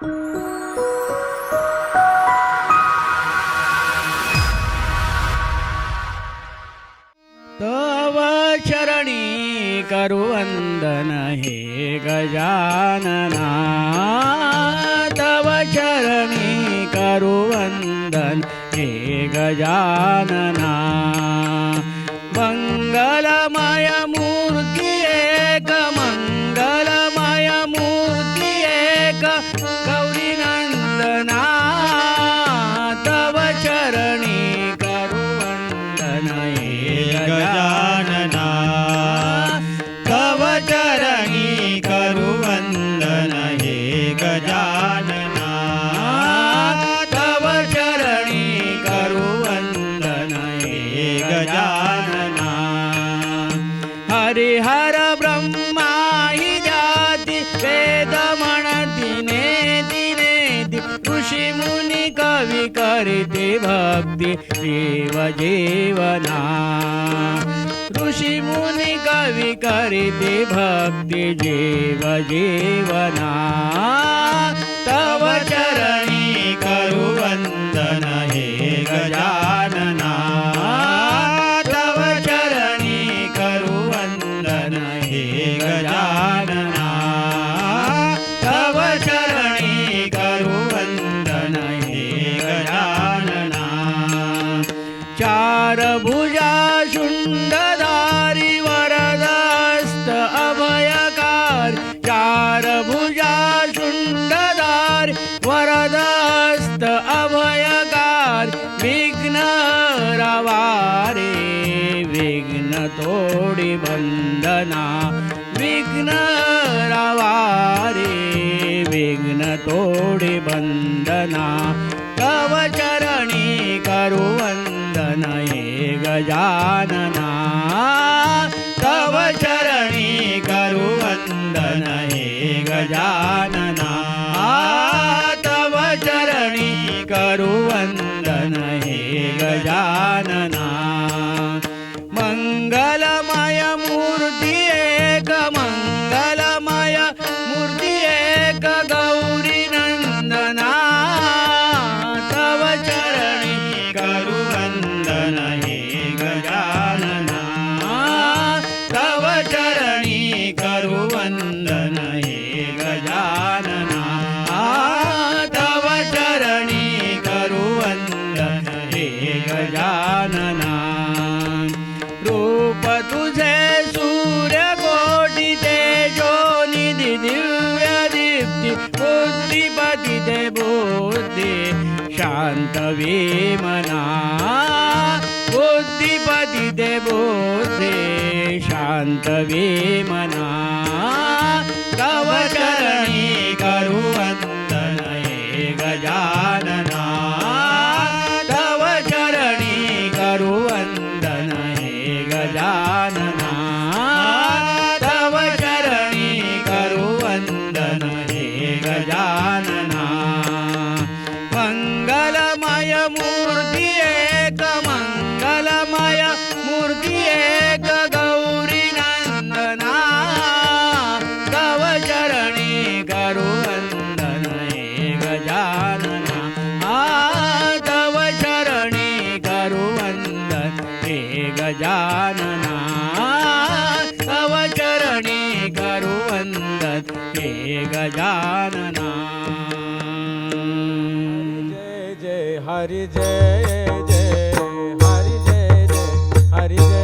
तव चरणी करुवंदन हे गजानना तव चरणी करुवंदन हे गजानना। मंगलमय गौरी नंदना तव चरणी करू वंदन गजानना। तव चरणी करू वंदन हे गजानना। तव चरणी करू हे गजानना। हरिहर मुनी कवी करीते भक्ती देव जीवना। ऋषी मुनी कवी करीते भक्ती जीव जीवना। तव चरणी करू वंदन हे गजानना वंदना तव चरणी करू वंदन हे गजानना तव चरणी करू वंदन हे गजानना तुझे सूर्य कोटी तेजो निधी दिव्य दीप्ती बुद्धिपती ते बुद्धी शांत विमना बुद्धिपती ते बुद्धी शांत विमना गजानना तव चरणी करू वंदन हे गजानना मंगलमय ગજાનના જય જય હરિ જય જય હરિ જય જય હરિ જય